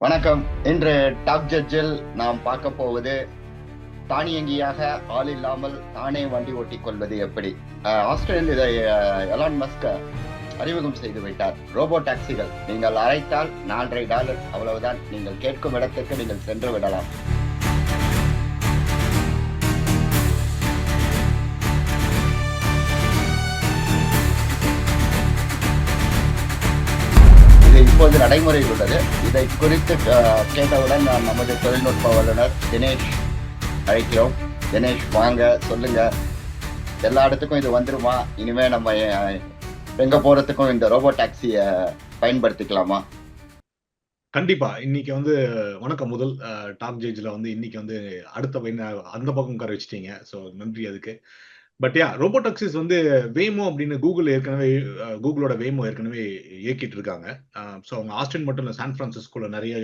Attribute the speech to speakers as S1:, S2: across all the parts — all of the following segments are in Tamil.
S1: வணக்கம். இன்று டாப் ஜட்ஜில் நாம் பார்க்க போவது தானியங்கியாக ஆள் இல்லாமல் தானே வண்டி ஓட்டிக் கொள்வது எப்படி? அஹ், ஆஸ்திரேலியா இதை எலான் மஸ்க அறிமுகம் செய்து விட்டார். ரோபோ டாக்ஸிகள். நீங்கள் அழைத்தால் நாலரை டாலர். அவ்வளவுதான். நீங்கள் கேட்கும் இடத்துக்கு நீங்கள் சென்று விடலாம். இப்போது நடைமுறையில் உள்ளது இதை குறித்து கேட்டவுடன் நான் நமது தொழில்நுட்ப வல்லுநர் தினேஷ் அழைக்கிறோம். தினேஷ் வாங்க சொல்லுங்க. எல்லா இடத்துக்கும் இது வந்துருமா? இனிமே நம்ம எங்க போறதுக்கும் இந்த ரோபோ டாக்ஸிய பயன்படுத்திக்கலாமா?
S2: கண்டிப்பா. இன்னைக்கு வந்து வணக்கம் முதல். டாப் ஜேஜ்ல வந்து இன்னைக்கு வந்து அடுத்த பையன் அந்த பக்கம் உட்கார வச்சிட்டீங்க. ஸோ நன்றி அதுக்கு. பட் யா ரோபோ டாக்ஸிஸ் வந்து வேமோ அப்படின்னு கூகுள் ஏற்கனவே கூகுளோட வேமோ ஏற்கனவே இயக்கிட்டு இருக்காங்க ஸோ அவங்க ஆஸ்டின் மட்டும் இல்லை சான் பிரான்சிஸ்கோல நிறைய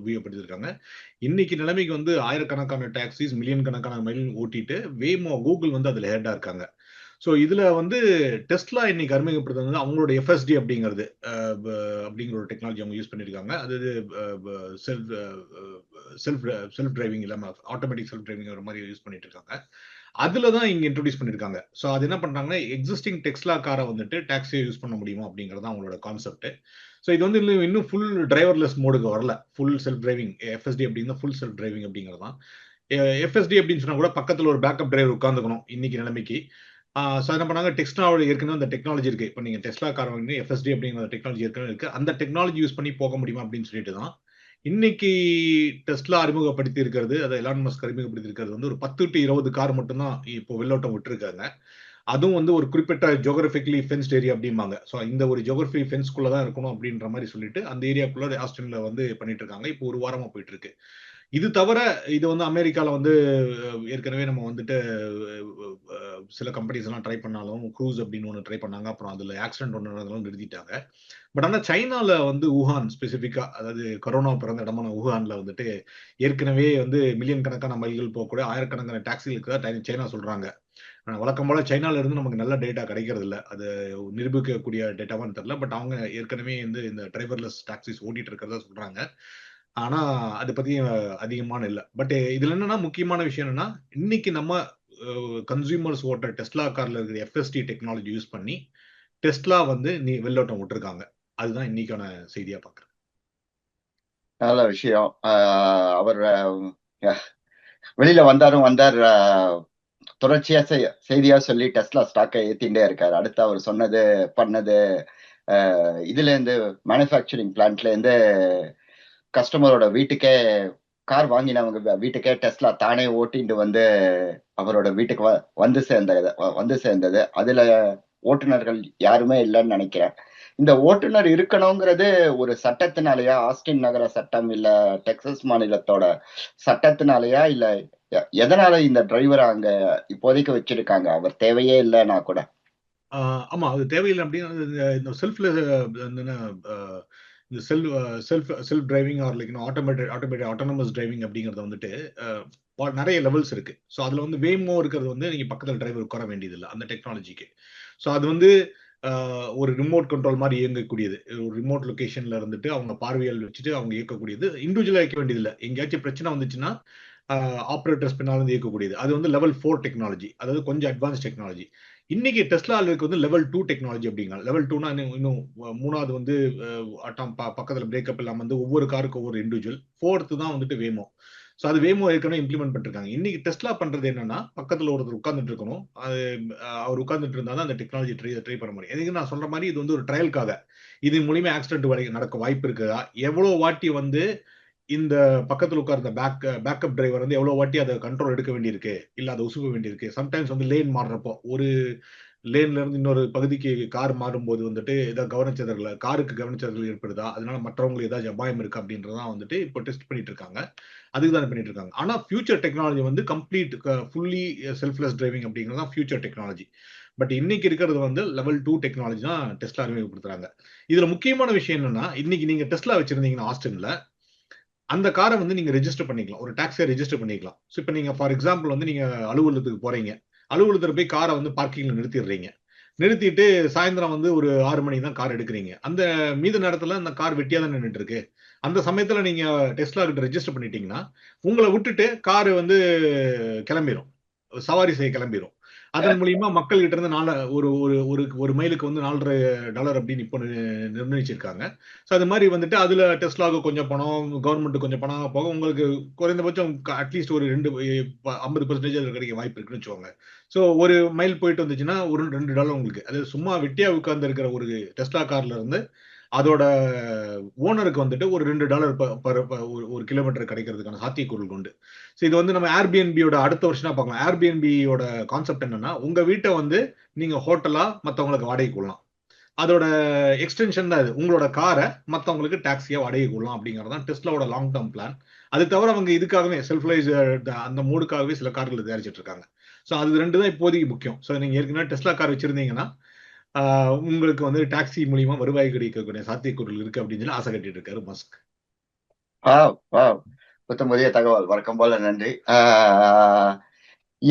S2: உபயோகப்படுத்திருக்காங்க இன்னைக்கு நிலைமைக்கு வந்து ஆயிரக்கணக்கான டாக்ஸிஸ் மில்லியன் கணக்கான மைல் ஓட்டிட்டு வேமோ கூகுள் வந்து அதில் ஹெட்டாக இருக்காங்க. ஸோ இதில் வந்து டெஸ்ட்லா இன்னைக்கு அறிமுகப்படுத்துறது அவங்களோட எஃப்எஸ்டி அப்படிங்கிறது அப்படிங்கிற ஒரு டெக்னாலஜி அவங்க யூஸ் பண்ணியிருக்காங்க. அது செல்ஃப் செல்ஃப் செல்ஃப் டிரைவிங் இல்லாமல் ஆட்டோமேட்டிக் செல்ஃப் டிரைவிங் ஒரு மாதிரி யூஸ் பண்ணிட்டு இருக்காங்க. அதுல தான் இங்க இன்ட்ரடியூஸ் பண்ணிருக்காங்க. ஸோ அது என்ன பண்றாங்கன்னா எக்ஸிஸ்டிங் டெக்ஸ்லா காரை வந்துட்டு டாக்ஸியை யூஸ் பண்ண முடியுமா அப்படிங்கிறது தான் அவங்களோட கான்செப்ட் ஸோ இது வந்து இன்னும் இன்னும் ஃபுல் டிரைவர்லெஸ் மோடுக்கு வரல. ஃபுல் செல்ஃப் டிரைவிங் எஃப்எஸ்டி அப்படின்னா ஃபுல் செல்ஃப் டிரைவிங் அப்படிங்கிறது தான் எஃப்எஸ்டி அப்படின்னு சொன்னா கூட பக்கத்தில் ஒரு பேக்கப் டிரைவர் உட்காந்துக்கணும் இன்னைக்கு நிலைமைக்கு. ஸோ என்ன பண்ணாங்க? டெக்ஸ்டாலஜி ஏற்கனவே அந்த டெக்னாலஜி இருக்குது இப்போ நீங்கள் டெஸ்லா கார் வாங்கி எஃப்எஸ்டி அப்படிங்கிற டெக்னாலஜி ஏற்கனவே இருக்குது அந்த டெக்னாலஜி யூஸ் பண்ணி போக முடியுமா அப்படின்னு சொல்லிட்டு தான் இன்னைக்கு டெஸ்லா அறிமுகப்படுத்தி இருக்கிறது அதை எலான் மஸ்க் அறிமுகப்படுத்தி இருக்கிறது வந்து ஒரு பத்து டு இருபது கார் மட்டும்தான் இப்போ வெள்ளோட்டம் விட்டுருக்காங்க. அதுவும் வந்து ஒரு குறிப்பிட்ட ஜோகிரபிக்கலி ஃபென்ஸ்ட் ஏரியா அப்படிம்பாங்க. ஸோ இந்த ஒரு ஜோகிரபி ஃபென்ஸ்குள்ள தான் இருக்கணும் அப்படின்ற மாதிரி சொல்லிட்டு அந்த ஏரியாக்குள்ள ஆஸ்டின்ல வந்து பண்ணிட்டு இருக்காங்க. இப்போ ஒரு வாரமா போயிட்டு இருக்கு. இது தவிர இது வந்து அமெரிக்காவில் வந்து ஏற்கனவே நம்ம வந்துட்டு சில கம்பெனிஸ் எல்லாம் ட்ரை பண்ணாலும் க்ரூஸ் அப்படின்னு ஒன்று ட்ரை பண்ணாங்க. அப்புறம் அதில் ஆக்சிடென்ட் ஒன்று நடந்தாலும் நிறுத்திட்டாங்க. பட் ஆனால் சைனாவில் வந்து ஊஹான் ஸ்பெசிஃபிக்காக அதாவது கொரோனா பிறந்த இடமான ஊஹான்ல வந்துட்டு ஏற்கனவே வந்து மில்லியன் கணக்கான மைல்கள் போகக்கூடிய ஆயிரக்கணக்கான டாக்ஸிகளுக்கு தான் சைனா சொல்கிறாங்க ஆனால் வழக்கம் போல சைனால இருந்து நமக்கு நல்ல டேட்டா கிடைக்கிறது இல்லை. அது நிரூபிக்கக்கூடிய டேட்டாவான்னு தெரியல. பட் அவங்க ஏற்கனவே வந்து இந்த டிரைவர்லெஸ் டாக்ஸிஸ் ஓட்டிட்டு இருக்கிறதா சொல்றாங்க. ஆனா அதை பத்தி அதிகமான இல்லை. பட் இதுல என்னன்னா முக்கியமான விஷயம் என்னன்னா இன்னைக்கு நம்ம கன்சூமர்ஸ் ஓட்டுற டெஸ்லா கார்ல இருக்கிற எஃப்எஸ்டி டெக்னாலஜி யூஸ் பண்ணி டெஸ்லா வந்து நீ வெள்ளோட்டம் விட்டுருக்காங்க. அதுதான் இன்னைக்கான செய்தியா பாக்குறேன்.
S1: நல்ல விஷயம். அவர் வெளியில வந்தாரும் வந்தார் தொடர்ச்சியா செய்தியா சொல்லி டெஸ்லா ஸ்டாக்கை ஏத்திண்டே இருக்காரு. அடுத்து அவர் சொன்னது பண்ணது இதுல இருந்து மேனுஃபேக்சரிங் பிளான்ட்ல இருந்து கஸ்டமரோட வீட்டுக்கே கார் வாங்கினவங்க வீட்டுக்கே டெஸ்லா தானே ஓட்டிட்டு வந்து அவரோட வீட்டுக்கு வ- வந்து சேர்ந்தது வந்து சேர்ந்தது. அதுல ஓட்டுநர்கள் யாருமே இல்லைன்னு நினைக்கிறேன். இந்த ஓட்டுநர் இருக்கணுங்கிறது ஒரு சட்டத்தினாலயா ஆஸ்டின் நகர சட்டம் இல்ல டெக்சஸ் மாநிலத்தோட சட்டத்தினாலயா இல்ல எதனால இந்த டிரைவரை அங்க இப்போதைக்கு வச்சிருக்காங்க? அவர் தேவையே இல்லைன்னா கூட.
S2: ஆமா அது தேவையில்லை அப்படின்னு இந்த- இந்த செல்ஃப்ல இந்த self self self driving or like automated automated autonomous driving அப்படிங்கிறது வந்துட்டு uh, நிறைய லெவல்ஸ் இருக்கு. ஸோ அதுல வந்து வேமோ இருக்கிறது வந்து நீங்க பக்கத்துல டிரைவர் உட்கார வேண்டியது இல்லை அந்த டெக்னாலஜிக்கு ஸோ அது வந்து uh, ஒரு ரிமோட் கண்ட்ரோல் மாதிரி இயங்கக்கூடியது. ஒரு ரிமோட் லொக்கேஷன்ல இருந்துட்டு அவங்க பார்வையால் வச்சுட்டு அவங்க இயக்கக்கூடியது. இண்டிவிஜுவலா இயக்க வேண்டியதில்லை. எங்கேயாச்சும் பிரச்சனை வந்துச்சுன்னா uh, ஆப்ரேட்டர்ஸ் பின்னால் வந்து இயக்கக்கூடியது. அது வந்து லெவல் ஃபோர் டெக்னாலஜி அதாவது கொஞ்சம் அட்வான்ஸ் டெக்னாலஜி இன்னைக்கு டெஸ்லால அளவுக்கு வந்து லெவல் டூ டெக்னாலஜி அப்படிங்க. லெவல் டூனா இன்னும் மூணாவது வந்து அட்டாம் பக்கத்துல பிரேக்கப் இல்லாம வந்து ஒவ்வொரு காருக்கு ஒவ்வொரு இண்டிவிஜுவல் ஃபோர்த்து தான் வந்துட்டு வேமோ ஸோ அது வேமோ ஏற்கனவே இம்ப்ளிமெண்ட் பண்ணிருக்காங்க. இன்னைக்கு டெஸ்லா பண்றது என்னன்னா பக்கத்துல ஒருத்தர் உட்காந்துட்டு இருக்கணும். அது அவர் உட்காந்துட்டு இருந்தா தான் அந்த டெக்னாலஜி ட்ரை ட்ரை பண்ண முடியும். எதுக்கு நான் சொல்ற மாதிரி இது வந்து ஒரு ட்ரையலுக்காக இது மூலியமா ஆக்சிடென்ட் வரை நடக்க வாய்ப்பு இருக்குதா? எவ்வளோ வாட்டி வந்து இந்த பக்கத்தில் உட்கார்ந்த பேக் பேக்கப் டிரைவர் வந்து எவ்வளோ வாட்டி அதை கண்ட்ரோல் எடுக்க வேண்டியிருக்கு? இல்லை அதை உசுப்ப வேண்டியிருக்கு. சம்டைம்ஸ் வந்து லேன் மாறுறப்போ ஒரு லேன்ல இருந்து இன்னொரு பகுதிக்கு கார் மாறும்போது வந்துட்டு ஏதாவது கவனச்சிதறல காருக்கு கவனச்சிதறல் ஏற்படுதா? அதனால மற்றவங்களுக்கு ஏதாவது அபாயம் இருக்கு? அப்படின்றதான் வந்துட்டு இப்போ டெஸ்ட் பண்ணிட்டு இருக்காங்க. அதுக்கு தான் பண்ணிட்டு இருக்காங்க. ஆனால் ஃபியூச்சர் டெக்னாலஜி வந்து கம்ப்ளீட் ஃபுல்லி செல்ஃப்லெஸ் டிரைவிங் அப்படிங்கிறது தான் ஃபியூச்சர் டெக்னாலஜி பட் இன்னைக்கு இருக்கிறது வந்து லெவல் டூ டெக்னாலஜி தான் டெஸ்ட்ல அறிமுகப்படுத்துறாங்க. இதுல முக்கியமான விஷயம் என்னன்னா இன்னைக்கு நீங்க டெஸ்ட்லா வச்சிருந்தீங்கன்னா ஆஸ்டின்ல அந்த காரை வந்து நீங்க ரெஜிஸ்டர் பண்ணிக்கலாம். ஒரு டாக்ஸியை ரெஜிஸ்டர் பண்ணிக்கலாம். ஸோ இப்போ நீங்க ஃபார் எக்ஸாம்பிள் வந்து நீங்க அலுவலகத்துக்கு போறீங்க. அலுவலகத்தில் போய் காரை வந்து பார்க்கிங்ல நிறுத்திடுறீங்க. நிறுத்திட்டு சாயந்தரம் வந்து ஒரு ஆறு மணிக்கு தான் கார் எடுக்கிறீங்க. அந்த மீத நேரத்தில் அந்த கார் வெட்டியாக தான் நின்றுட்டு இருக்கு அந்த சமயத்தில் நீங்க டெஸ்லா கிட்ட ரெஜிஸ்டர் பண்ணிட்டீங்கன்னா உங்களை விட்டுட்டு காரு வந்து கிளம்பிடும் சவாரி செய்ய கிளம்பிரும். அதன் மூலியமா மக்கள் கிட்ட இருந்து நாலு ஒரு ஒரு ஒரு ஒரு மைலுக்கு வந்து நாலரை டாலர் அப்படின்னு இப்போ நிர்ணயிச்சிருக்காங்க. ஸோ அது மாதிரி வந்துட்டு அதுல டெஸ்லாவுக்கு கொஞ்சம் பணம் கவர்மெண்ட் கொஞ்சம் பணம் போக உங்களுக்கு குறைந்தபட்சம் அட்லீஸ்ட் ஒரு ரெண்டு ஐம்பது பர்சன்டேஜ் அதில் கிடைக்க வாய்ப்பு இருக்குன்னு வச்சுக்கோங்க ஸோ ஒரு மைல் போயிட்டு வந்துச்சுன்னா ஒரு ரெண்டு டாலர் உங்களுக்கு. அது சும்மா வெட்டியா உட்கார்ந்து இருக்கிற ஒரு டெஸ்லா கார்ல இருந்து அதோட ஓனருக்கு வந்துட்டு ஒரு ரெண்டு டாலர் ஒரு ஒரு கிலோமீட்டர் கிடைக்கிறதுக்கான சாத்தியக்கூறுகள் உண்டு. ஸோ இது வந்து நம்ம ஏர்பிஎன்பியோட அடுத்த வருஷம் பார்க்கலாம். ஏர்பிஎன்பியோட கான்செப்ட் என்னன்னா உங்க வீட்டை வந்து நீங்க ஹோட்டலா மற்றவங்களுக்கு வாடகை கொள்ளலாம் அதோட எக்ஸ்டென்ஷன் தான் இது. உங்களோட காரை மற்றவங்களுக்கு டாக்ஸியா வாடகை கொள்ளலாம் அப்படிங்கிறது தான் டெஸ்லாவோட லாங் டேர்ம் பிளான் அது தவிர அவங்க இதுக்காகவே செல்ஃப்லைஸ் அந்த மூடுக்காகவே சில கார்கள் தயாரிச்சிட்டு இருக்காங்க. ஸோ அது ரெண்டு தான் இப்போதைக்கு முக்கியம். ஸோ நீங்க ஏற்கனவே டெஸ்லா கார் வச்சிருந்தீங்கன்னா உங்களுக்கு வந்து டாக்ஸி மூலியமா வருவாய் கிடைக்கக்கூடிய சாத்தியக்கூறுகள் இருக்கு அப்படின்னு சொல்லி ஆசை கட்டிட்டு இருக்காரு மஸ்க்.
S1: வாவ் தகவல். வழக்கம் போல நன்றி.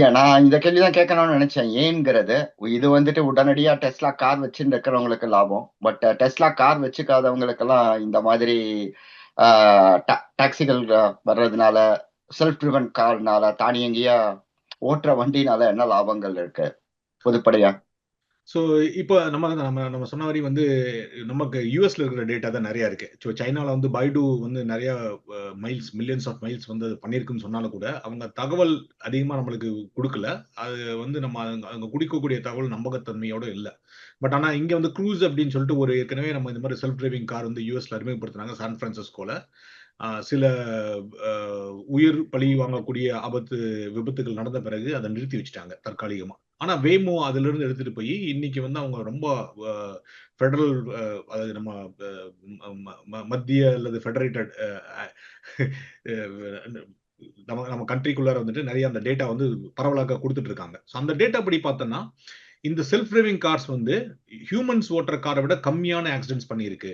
S1: ஏன் நான் இந்த கேள்வி தான் கேட்கணும்னு நினைச்சேன். ஏங்கிறது இது வந்துட்டு உடனடியா டெஸ்லா கார் வச்சுட்டு இருக்கிறவங்களுக்கு லாபம். பட் டெஸ்லா கார் வச்சுக்காதவங்களுக்கெல்லாம் இந்த மாதிரி டாக்ஸிகள் வர்றதுனால செல்ஃப் ட்ரிவன் கார்னால தானியங்கியா ஓட்டுற வண்டினால என்ன லாபங்கள் இருக்கு? பொதுப்படையா?
S2: ஸோ இப்போ நம்ம நம்ம நம்ம சொன்ன மாதிரி வந்து நமக்கு யூஎஸ்ல இருக்கிற டேட்டா தான் நிறைய இருக்கு. ஸோ சைனாவில் வந்து பைடு வந்து நிறைய மைல்ஸ் மில்லியன்ஸ் ஆஃப் மைல்ஸ் வந்து அது பண்ணியிருக்குன்னு சொன்னாலும் கூட அவங்க தகவல் அதிகமாக நம்மளுக்கு கொடுக்கல. அது வந்து நம்ம அவங்க குடிக்கக்கூடிய தகவல் நம்பகத்தன்மையோட இல்லை. பட் ஆனால் இங்கே வந்து க்ரூஸ் அப்படின்னு சொல்லிட்டு ஒரு ஏற்கனவே நம்ம இந்த மாதிரி செல்ஃப் டிரைவிங் கார் வந்து யூஎஸ்ல அறிமுகப்படுத்துனாங்க சான் பிரான்சிஸ்கோல சில உயிர் பழி வாங்கக்கூடிய ஆபத்து விபத்துகள் நடந்த பிறகு அதை நிறுத்தி வச்சுட்டாங்க தற்காலிகமாக ஆனா வேமோ அதுல இருந்து எடுத்துட்டு போய் இன்னைக்கு வந்து அவங்க ரொம்ப ஃபெடரல் அதாவது நம்ம ம- மத்திய அல்லது ஃபெடரேட்டட் நம்ம நம்ம கண்ட்ரிக்குள்ளார வந்துட்டு நிறைய அந்த டேட்டா வந்து பரவலாக கொடுத்துட்டு இருக்காங்க. ஸோ அந்த டேட்டா படி பார்த்தோம்னா இந்த செல்ஃப் டிரைவிங் கார்ஸ் வந்து ஹியூமன்ஸ் ஓட்டுற காரை விட கம்மியான ஆக்சிடென்ட்ஸ் பண்ணியிருக்கு.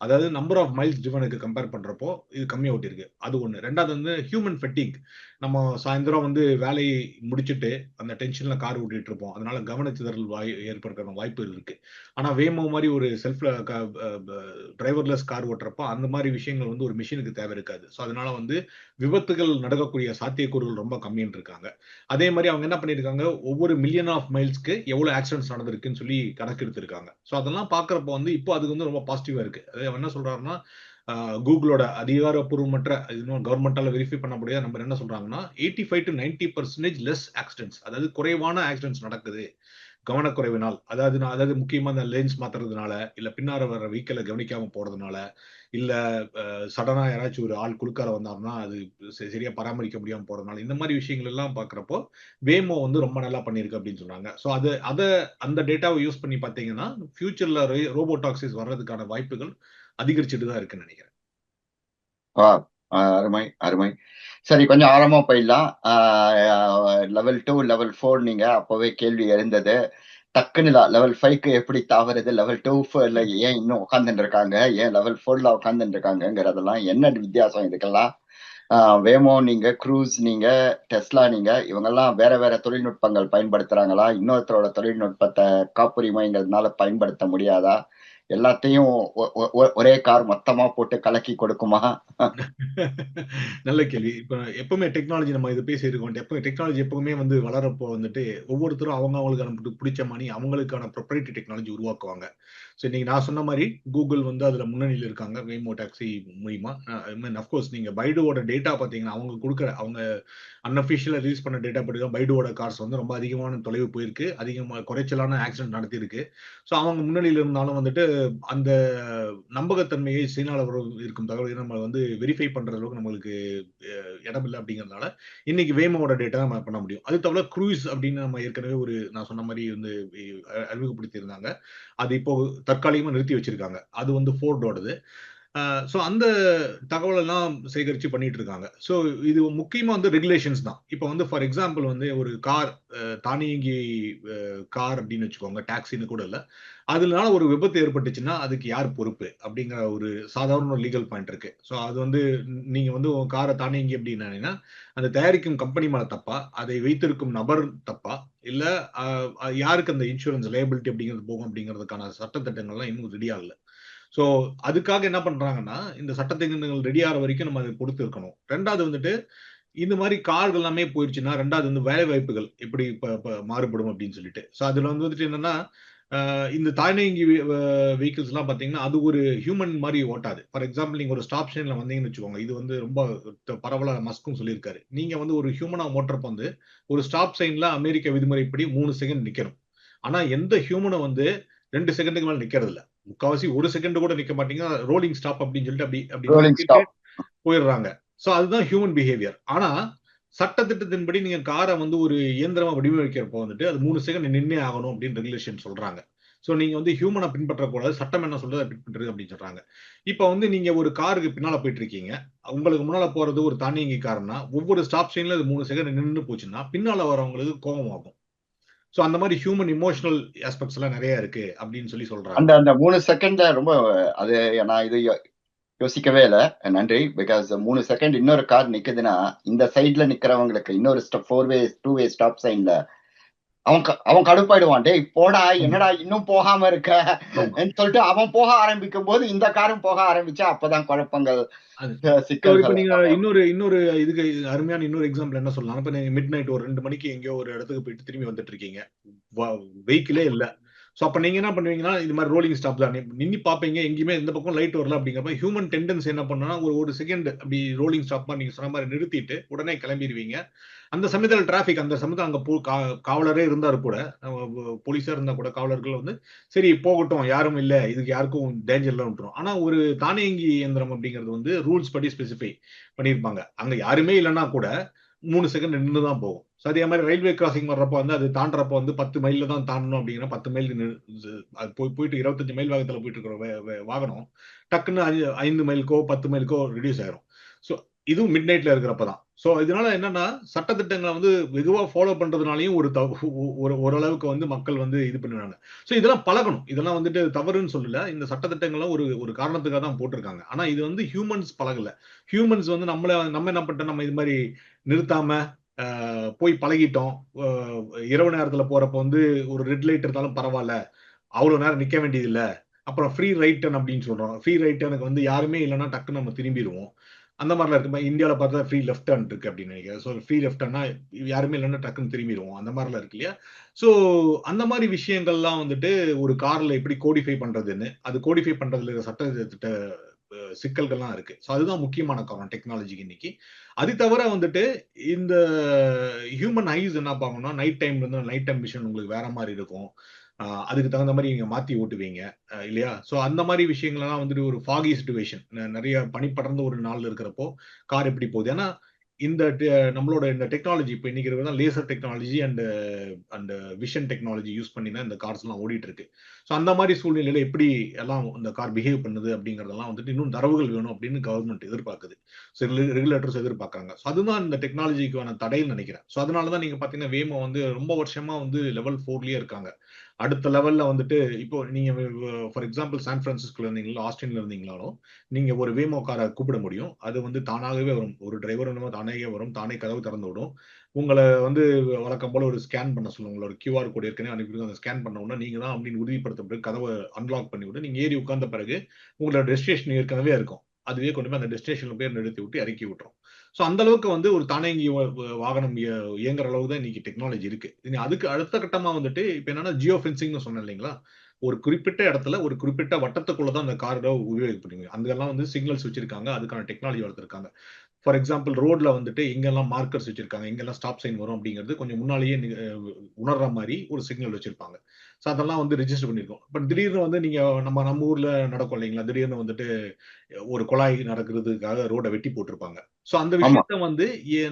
S2: அதாவது நம்பர் ஆஃப் மைல்ஸ் டிவனுக்கு கம்பேர் பண்றப்போ இது கம்மியாக ஓட்டிருக்கு அது ஒன்று ரெண்டாவது வந்து ஹியூமன் ஃபெட்டிக் நம்ம சாயந்தரம் வந்து வேலையை முடிச்சுட்டு அந்த டென்ஷன்ல கார் ஓட்டிட்டு இருப்போம். அதனால கவனச்சிதறல் வாய் ஏற்படுற வாய்ப்பு இருக்கு. ஆனா வேமோ மாதிரி ஒரு செல்ஃப் டிரைவர்லெஸ் கார் ஓட்டுறப்போ அந்த மாதிரி விஷயங்கள் வந்து ஒரு மிஷினுக்கு தேவை இருக்காது. ஸோ அதனால வந்து விபத்துகள் நடக்கக்கூடிய சாத்தியக்கூறுகள் ரொம்ப கம்மின்னு இருக்காங்க. அதே மாதிரி அவங்க என்ன பண்ணியிருக்காங்க ஒவ்வொரு மில்லியன் ஆஃப் மைல்ஸ்க்கு எவ்வளவு ஆக்சிடென்ட்ஸ் நடந்திருக்குன்னு சொல்லி கணக்கு எடுத்திருக்காங்க ஸோ அதெல்லாம் பாக்குறப்ப வந்து இப்போ அதுக்கு வந்து ரொம்ப பாசிட்டிவா இருக்கு. அது அவன் என்ன சொல்றாருன்னா கூகுளோட அதிகாரப்பூர்வமற்ற இன்னும் கவர்மெண்டால வெரிஃபை பண்ண முடியாது நம்ம என்ன சொல்றாங்கன்னா eighty five to ninety percentage less accidents அதாவது குறைவான ஆக்சிடென்ட்ஸ் நடக்குது கவனக்குறைவினால். அதாவது நான் அதாவது முக்கியமா இந்த லேன்ஸ் மாத்துறதுனால இல்ல பின்னார வர வெஹிக்கிளை கவனிக்காம போறதுனால இல்ல சடனா யாராச்சும் ஒரு ஆள் குழுக்கால வந்தாருன்னா அது ச- சரியா பராமரிக்க முடியாம போறதுனால இந்த மாதிரி விஷயங்கள் எல்லாம் பாக்குறப்போ வேமோ வந்து ரொம்ப நல்லா பண்ணியிருக்கு அப்படின்னு சொன்னாங்க ஸோ அது அதை அந்த டேட்டாவை யூஸ் பண்ணி பார்த்தீங்கன்னா ஃபியூச்சர்ல ரோபோடாக்சிஸ் வர்றதுக்கான வாய்ப்புகள் அதிகரிச்சுட்டு தான் இருக்குன்னு நினைக்கிறேன்.
S1: அருமை அருமை. சரி கொஞ்சம் ஆழமா போயிடலாம். லெவல் டூ லெவல் ஃபோர் நீங்க அப்பவே கேள்வி எழுந்தது. டக்குன்னு லெவல் ஃபைவ்க்கு எப்படி தாவறது? லெவல் டூ ஃபோர்ல ஏன் இன்னும் உட்காந்துட்டு இருக்காங்க? ஏன் லெவல் ஃபோர்ல உட்காந்துட்டு இருக்காங்கிறதெல்லாம் என்ன வித்தியாசம் இதுக்கெல்லாம்? வேமோ நீங்க க்ரூஸ் நீங்க டெஸ்லா நீங்க இவங்கெல்லாம் வேற வேற தொழில்நுட்பங்கள் பயன்படுத்துறாங்களா? இன்னொருத்தரோட தொழில்நுட்பத்தை காப்புரிமைங்கிறதுனால பயன்படுத்த முடியாதா? எல்லாத்தையும் ஒ- ஒ- ஒரே கார் மொத்தமா போட்டு கலக்கி கொடுக்குமா?
S2: நல்ல கேள்வி. இப்ப எப்பவுமே டெக்னாலஜி நம்ம இது பேசியிருக்கோம் எப்பவுமே டெக்னாலஜி எப்பவுமே வந்து வளரப்போ வந்துட்டு ஒவ்வொருத்தரும் அவங்க அவங்களுக்கு பிடி- பிடிச்ச மாதிரி அவங்களுக்கான ப்ரொப்ரைட்டி டெக்னாலஜி உருவாக்குவாங்க. ஸோ இன்னைக்கு நான் சொன்ன மாதிரி கூகுள் வந்து அதுல முன்னணியில் இருக்காங்க வேமோ டாக்ஸி மூலியமா. மீன் அஃப்கோர்ஸ் நீங்க பைடுவோட டேட்டா பார்த்தீங்கன்னா அவங்க கொடுக்குற அவங்க அன்அஃபிஷியலாக ரிலீஸ் பண்ண டேட்டா படி பைடுவோட கார்ஸ் வந்து ரொம்ப அதிகமான தொலைவு போயிருக்கு. அதிகமாக குறைச்சலான ஆக்சிடென்ட் நடத்தியிருக்கு. ஸோ அவங்க முன்னணியில் இருந்தாலும் வந்துட்டு அந்த நம்பகத்தன்மையை சீனாவில் இருக்கும் தகவல்களை நம்ம வந்து வெரிஃபை பண்ற அளவுக்கு நம்மளுக்கு இடம் இல்லை அப்படிங்கறதுனால இன்னைக்கு வேமோட டேட்டா நம்ம பண்ண முடியும். அது தவிர க்ரூஸ் அப்படின்னு நம்ம ஏற்கனவே ஒரு நான் சொன்ன மாதிரி வந்து அறிமுகப்படுத்தியிருந்தாங்க. அது இப்போ தற்காலிகமா நிறுத்தி வச்சிருக்காங்க. அது வந்து ஃபோர்டோடது. ஸோ அந்த தகவல் எல்லாம் சேகரித்து பண்ணிட்டு இருக்காங்க ஸோ இது முக்கியமாக வந்து ரெகுலேஷன்ஸ் தான். இப்போ வந்து ஃபார் எக்ஸாம்பிள் வந்து ஒரு கார் தானியங்கி கார் அப்படின்னு வச்சுக்கோங்க. டாக்ஸின்னு கூட இல்லை. அதனால ஒரு விபத்து ஏற்பட்டுச்சுன்னா அதுக்கு யார் பொறுப்பு? அப்படிங்கிற ஒரு சாதாரண லீகல் பாயிண்ட் இருக்கு. ஸோ அது வந்து நீங்க வந்து உங்க காரை தானியங்கி அப்படின்னா அந்த தயாரிக்கும் கம்பெனி மேல தப்பா அதை வைத்திருக்கும் நபர் தப்பா இல்ல யாருக்கு அந்த இன்சூரன்ஸ் லேபிலிட்டி அப்படிங்கிறது போகும் அப்படிங்கிறதுக்கான சட்டத்திட்டங்கள்லாம் இன்னும் ரெடி ஆகல. ஸோ அதுக்காக என்ன பண்றாங்கன்னா இந்த சட்டத்திட்டங்கள் ரெடி ஆகிற வரைக்கும் நம்ம அதை கொடுத்து இருக்கணும் ரெண்டாவது வந்துட்டு இந்த மாதிரி கார்கள் எல்லாமே போயிடுச்சுன்னா ரெண்டாவது வந்து வேலை வாய்ப்புகள் எப்படி இப்ப மாறுபடும் அப்படின்னு சொல்லிட்டு. ஸோ அதுல வந்து வந்துட்டு என்னன்னா இந்த தானியங்கி வெஹிக்கிள்ஸ் எல்லாம் பாத்தீங்கன்னா அது ஒரு ஹியூமன் மாதிரி ஓட்டாது. ஃபார் எக்ஸாம்பிள் நீங்க ஒரு ஸ்டாப் ஸ்டேஷன்ல வந்தீங்கன்னு வச்சுக்கோங்க இது வந்து ரொம்ப பரவலா மஸ்கும் சொல்லியிருக்காரு. நீங்க வந்து ஒரு ஹியூமனா ஓட்டுறப்ப வந்து ஒரு ஸ்டாப் சைன்ல அமெரிக்க விதிமுறைப்படி மூணு செகண்ட் நிக்கணும். ஆனா எந்த ஹியூமனை வந்து ரெண்டு செகண்டுக்கு மேல நிக்கிறது இல்ல முக்காவாசி ஒரு செகண்ட் கூட நிக்க மாட்டீங்க ரோலிங் ஸ்டாப் அப்படின்னு சொல்லிட்டு அப்படி அப்படி. போயிடுறாங்க. சோ அதுதான் ஹியூமன் பிஹேவியர் ஆனா சட்டத்திட்டத்தின்படி நீங்க காரை வந்து ஒரு இயந்திரமா வடிவமைக்கிறப்போ வந்துட்டு அது மூணு செகண்ட் நின்னே ஆகணும் அப்படின்னு ரெகுலேஷன் சொல்றாங்க. ஸோ நீங்க வந்து ஹியூமனை பின்பற்றக்கூடாது சட்டம் என்ன சொல்றது அதை பின்பற்றுறது அப்படின்னு சொல்றாங்க. இப்போ வந்து நீங்க ஒரு காருக்கு பின்னால போயிட்டு இருக்கீங்க உங்களுக்கு முன்னால போறது ஒரு தானியங்கி காரம்னா ஒவ்வொரு ஸ்டாப் செயின்ல அது மூணு செகண்ட் நின்று போச்சுன்னா பின்னால வரவங்களுக்கு கோபம் ஆகும் ஸோ அந்த மாதிரி ஹியூமன் இமோஷனல் ஆஸ்பெக்ட்ஸ் எல்லாம் நிறைய இருக்கு அப்படின்னு சொல்லி சொல்றாங்க.
S1: அந்த அந்த மூணு செகண்ட் ரொம்ப அது நான் இது யோசிக்கவே இல்லை. நன்றி. பிகாஸ் மூணு செகண்ட் இன்னொரு கார் நிக்குதுன்னா இந்த சைட்ல நிக்கிறவங்களுக்கு இன்னொரு stop four way two way stop சைன்ல அவன் அவன் கடுப்பாயிடுவான். டேய் போடா என்னடா இன்னும் போகாம இருக்க? சொல்லிட்டு அவன் போக ஆரம்பிக்கும் போது இந்த காரும் போக ஆரம்பிச்சா அப்பதான் குழப்பங்கள்
S2: இன்னொரு இன்னொரு இதுக்கு அருமையான இன்னொரு எக்ஸாம்பிள் என்ன சொல்லலாம்? இப்ப நீங்க மிட் நைட் ஒரு ரெண்டு மணிக்கு எங்கேயோ ஒரு இடத்துக்கு போயிட்டு திரும்பி வந்துட்டு இருக்கீங்க. வெஹிக்கிளே இல்ல. ஸோ அப்போ நீங்கள் என்ன பண்ணுவீங்கன்னா இது மாதிரி ரோலிங் ஸ்டாப் தான். நின்று நின்னு எங்கேயுமே இந்த பக்கம் லைட் வரல அப்படிங்கிறப்ப ஹியூமன் டெண்டன்ஸ் என்ன பண்ணா ஒரு ஒரு செகண்ட் அப்படி ரோலிங் ஸ்டாப் நீங்க சொன்ன மாதிரி நிறுத்திட்டு உடனே கிளம்பிடுவீங்க. அந்த சமயத்தில் டிராஃபிக் அந்த சமயத்தில் அங்கே போ- கா- காவலரே இருந்தார் கூட. போலீஸாக இருந்தால் கூட காவலர்கள் வந்து சரி போகட்டும் யாரும் இல்லை இதுக்கு யாருக்கும் டேஞ்சர்லாம் விட்டுரும். ஆனால் ஒரு தானியங்கி இயந்திரம் அப்படிங்கிறது வந்து ரூல்ஸ் படி ஸ்பெசிஃபை பண்ணியிருப்பாங்க. அங்கே யாருமே இல்லைன்னா கூட மூணு செகண்ட் நின்று தான் போகும். ஸோ அதே மாதிரி ரயில்வே கிராசிங் வர்றப்போ வந்து அது தாண்டறப்ப வந்து பத்து மைலில் தான் தாண்டணும் அப்படிங்கிற பத்து மைல் அது போய் போயிட்டு இருபத்தஞ்சு மைல் வேகத்தில் போயிட்டு இருக்கிற வாகனம் டக்குன்னு ஐந்து ஐந்து மைலுக்கோ பத்து மைலுக்கோ ரிடியூஸ் ஆயிரும். ஸோ இதுவும் மிட் நைட்ல இருக்கிறப்ப தான். ஸோ இதனால என்னன்னா சட்டத்திட்டங்களை வந்து வெகுவாக ஃபாலோ பண்றதுனாலையும் ஒரு தவ- ஒரு ஓரளவுக்கு வந்து மக்கள் வந்து இது பண்ணுறாங்க. ஸோ இதெல்லாம் பழகணும். இதெல்லாம் வந்துட்டு தவறுன்னு சொல்லல. இந்த சட்டத்திட்டங்கள்லாம் ஒரு ஒரு காரணத்துக்காக தான் போட்டிருக்காங்க. ஆனால் இது வந்து ஹியூமன்ஸ் பழகல. ஹியூமன்ஸ் வந்து நம்மள நம்ம என்ன பண்ணிட்டோம்? நம்ம இது மாதிரி நிறுத்தாம போய் பழகிட்டோம். இரவு நேரத்தில் போகிறப்ப வந்து ஒரு ரெட் லைட் இருந்தாலும் பரவாயில்ல. அவ்வளோ நேரம் நிற்க வேண்டியதில்லை. அப்புறம் ஃப்ரீ ரைட் டர்ன் அப்படின்னு சொல்கிறோம் ஃப்ரீ ரைட் டர்னுக்கு வந்து யாருமே இல்லைன்னா டக்குன்னு நம்ம திரும்பிடுவோம். அந்த மாதிரிலாம் இருக்கு இந்தியாவில் பார்த்தா ஃப்ரீ லெஃப்ட் டர்ன் இருக்கு அப்படின்னு நினைக்கிறேன். ஸோ ஃப்ரீ லெஃப்ட் டர்னா யாருமே இல்லைன்னா டக்குன்னு திரும்பிடுவோம். அந்த மாதிரிலாம் இருக்கு இல்லையா? ஸோ அந்த மாதிரி விஷயங்கள்லாம் வந்துட்டு ஒரு காரில் எப்படி கோடிஃபை பண்ணுறதுன்னு அது கோடிஃபை பண்ணுறதுல சட்ட சிக்கல்கள்லாம் இருக்கு. ஸோ அதுதான் முக்கியமான காரணம் டெக்னாலஜிக்கு இன்னைக்கு. அது தவிர வந்துட்டு இந்த ஹியூமன் ஐஸ் என்ன பார்க்கணும்னா நைட் டைம்ல இருந்து நைட் டைம் விஷன் உங்களுக்கு வேற மாதிரி இருக்கும். அதுக்கு தகுந்த மாதிரி நீங்க மாத்தி ஓட்டுவீங்க இல்லையா? சோ அந்த மாதிரி விஷயங்கள்லாம் வந்துட்டு ஒரு ஃபாகி சுச்சுவேஷன் நிறைய பனி படர்ந்த ஒரு நாள் இருக்கிறப்போ கார் எப்படி போகுது? ஏன்னா இந்த டெ- நம்மளோட இந்த டெக்னாலஜி இப்போ இன்னைக்கு இருக்கிறது laser technology and and vision technology use பண்ணி தான் இந்த கார்ஸ் எல்லாம் ஓடிட்டு இருக்கு ஸோ அந்த மாதிரி சூழ்நிலையில எப்படி எல்லாம் இந்த கார் பிஹேவ் பண்ணுது அப்படிங்கறதெல்லாம் வந்துட்டு இன்னும் தரவுகள் வேணும் அப்படின்னு கவர்மெண்ட் எதிர்பார்க்குது. ஸோ ரெகுலேட்டர்ஸ் எதிர்பார்க்குறாங்க. ஸோ அதுதான் இந்த டெக்னாலஜிக்கான தடைன்னு நினைக்கிறேன். ஸோ அதனால தான் நீங்க பாத்தீங்கன்னா வேமோ வந்து ரொம்ப வருஷமா வந்து லெவல் ஃபோர்லயே இருக்காங்க. அடுத்த லெவல்ல வந்துட்டு இப்போ நீங்க ஃபார் எக்ஸாம்பிள் சான் பிரான்சிஸ்கோல இருந்தீங்களோ ஆஸ்டின்ல இருந்தீங்களாலும் நீங்க ஒரு வேமோ காரை கூப்பிட முடியும். அது வந்து தானாகவே வரும். ஒரு டிரைவர் என்னமோ தானாகவே வரும். தானே கதவு திறந்து விடும். உங்களை வந்து வழக்கம் போல ஒரு ஸ்கேன் பண்ண சொல்லுங்க. உங்களோட கியூஆர் கோடு ஏற்கனவே அனுப்பி அந்த ஸ்கேன் பண்ண உடனே நீங்க தான் அப்படின்னு உறுதிப்படுத்த பிறகு கதவை அன்லாக் பண்ணி விட்டு நீங்க ஏறி உட்கார்ந்த பிறகு உங்களோட டெஸ்டினேஷன் ஏற்கனவே இருக்கும். அதுவே கொண்டு போய் அந்த டெஸ்டினேஷன்ல போய் நிறுத்தி விட்டு இறக்கி விட்டுரும். ஸோ அந்த அளவுக்கு வந்து ஒரு தானியங்கி வாகனம் இயங்குற அளவுக்கு தான் இன்னைக்கு டெக்னாலஜி இருக்கு. இனி அதுக்கு அடுத்த கட்டமா வந்துட்டு இப்போ என்னன்னா ஜியோ ஃபென்சிங்னு சொன்னேன் இல்லைங்களா? ஒரு குறிப்பிட்ட இடத்துல ஒரு குறிப்பிட்ட வட்டத்துக்குள்ள தான் அந்த காரை உபயோகிப்படுவீங்க அங்கெல்லாம் வந்து சிக்னல்ஸ் வச்சிருக்காங்க. அதுக்கான டெக்னாலஜி வளர்த்துருக்காங்க. ஃபார் எக்ஸாம்பிள் ரோட்ல வந்துட்டு எங்கெல்லாம் மார்க்கர்ஸ் வச்சிருக்காங்க. எங்கெல்லாம் ஸ்டாப் சைன் வரும் அப்படிங்கிறது கொஞ்சம் முன்னாலேயே உணர்ற மாதிரி ஒரு சிக்னல் வச்சிருப்பாங்க. ஸோ அதெல்லாம் வந்து ரெஜிஸ்டர் பண்ணியிருக்கோம் பட் திடீர்னு வந்து நீங்க நம்ம நம்ம ஊர்ல நடக்கும் இல்லைங்களா? திடீர்னு வந்துட்டு ஒரு குழாய் நடக்கிறதுக்காக ரோட வெட்டி போட்டிருப்பாங்க. ஸோ அந்த. விஷயத்த வந்து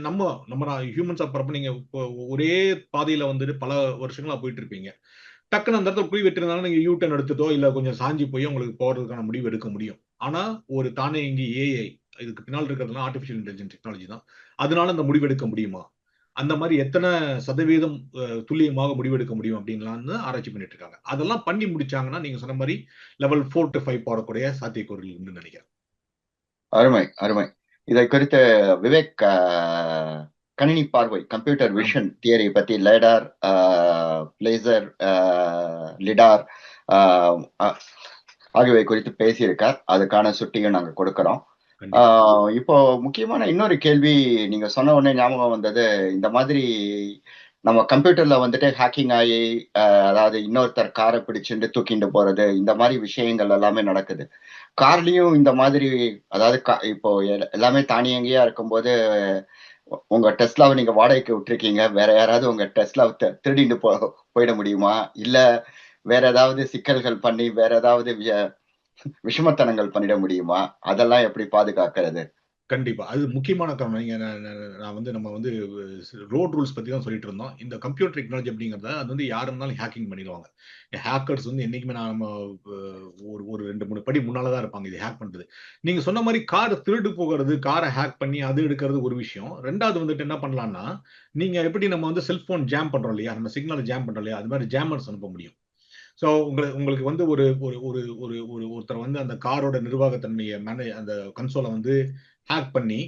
S2: நம்ம நம்ம ஹியூமன்ஸ் அப்புறப்ப நீங்க இப்போ ஒரே பாதையில வந்துட்டு பல வருஷங்களா போயிட்டு இருப்பீங்க டக்குன்னு அந்த இடத்துல குழி வெட்டிருந்தாலும் நீங்க யூ டர்ன் எடுத்துட்டோ இல்ல கொஞ்சம் சாஞ்சி போய் உங்களுக்கு போறதுக்கான முடிவு எடுக்க முடியும். ஆனா ஒரு தானியங்கி ஏஐ இதுக்கு பின்னால் இருக்கிறதுலாம் ஆர்டிஃபிஷியல் இன்டெலிஜென்ஸ் டெக்னாலஜி தான். அதனால அந்த முடிவு எடுக்க முடியுமா? அந்த மாதிரி எத்தனை சதவீதம் துல்லியமாக முடிவெடுக்க முடியும் அப்படின்லாம் ஆராய்ச்சி பண்ணிட்டு இருக்காங்க அதெல்லாம் பண்ணி முடிச்சாங்கன்னா நீங்க சொன்ன மாதிரி லெவல் ஃபோர் டு ஃபைவ் போறக்கூடிய சாத்தியக்கூறுகள் நினைக்கிறேன்.
S1: அருமை அருமை. இதை குறித்து விவேக் கணினி பார்வை கம்ப்யூட்டர் விஷன் தியரி பத்தி லேடார் லேசர் லிடார் ஆகியவை குறித்து பேசியிருக்கார். அதுக்கான சுட்டியும் நாங்க கொடுக்கிறோம். இப்போ முக்கியமான இன்னொரு கேள்வி நீங்க சொன்ன உடனே ஞாபகம் வந்தது இந்த மாதிரி நம்ம கம்ப்யூட்டர்ல வந்துட்டு ஹேக்கிங் ஆகி அதாவது இன்னொருத்தர் காரை பிடிச்சிட்டு தூக்கிட்டு போறது இந்த மாதிரி விஷயங்கள் எல்லாமே நடக்குது. கார்லயும் இந்த மாதிரி அதாவது கா- இப்போ எல்லாமே தானியங்கியா இருக்கும்போது உங்க டெஸ்லாவை நீங்க வாடகைக்கு விட்டுருக்கீங்க வேற யாராவது உங்க டெஸ்லாவை திருடிட்டு போ போயிட முடியுமா? இல்ல வேற ஏதாவது சிக்கல்கள் பண்ணி வேற ஏதாவது விஷமத்தனங்கள் பண்ணிட முடியுமா? அதெல்லாம் எப்படி பாதுகாக்கிறது?
S2: கண்டிப்பா. அது முக்கியமான காரணம். நீங்க நான் வந்து நம்ம வந்து ரோட் ரூல்ஸ் பத்தி தான் சொல்லிட்டு இருந்தோம். இந்த கம்ப்யூட்டர் டெக்னாலஜி அப்படிங்கறத அது வந்து யார் இருந்தாலும் ஹேக்கிங் பண்ணிடுவாங்க. ஹேக்கர்ஸ் வந்து என்னைக்குமே நான் ஒரு ஒரு ரெண்டு மூணு படி முன்னால தான் இருப்பாங்க. இது ஹேக் பண்றது. நீங்க சொன்ன மாதிரி கார் திருடு போகிறது காரை ஹேக் பண்ணி அது எடுக்கிறது ஒரு விஷயம். ரெண்டாவது வந்துட்டு என்ன பண்ணலாம்னா நீங்க எப்படி நம்ம வந்து செல்போன் ஜாம் பண்றோம் இல்லையா? நம்ம சிக்னல் ஜாம் பண்றோம் இல்லையா? அது மாதிரி ஜாமர்ஸ் அனுப்ப முடியும். ஸோ உங்களுக்கு உங்களுக்கு வந்து ஒரு ஒரு ஒரு ஒரு ஒரு ஒருத்தர் வந்து அந்த காரோட நிர்வாகத்தன்மையை மேனே அந்த கன்சோலை வந்து ஹேக் பண்ணி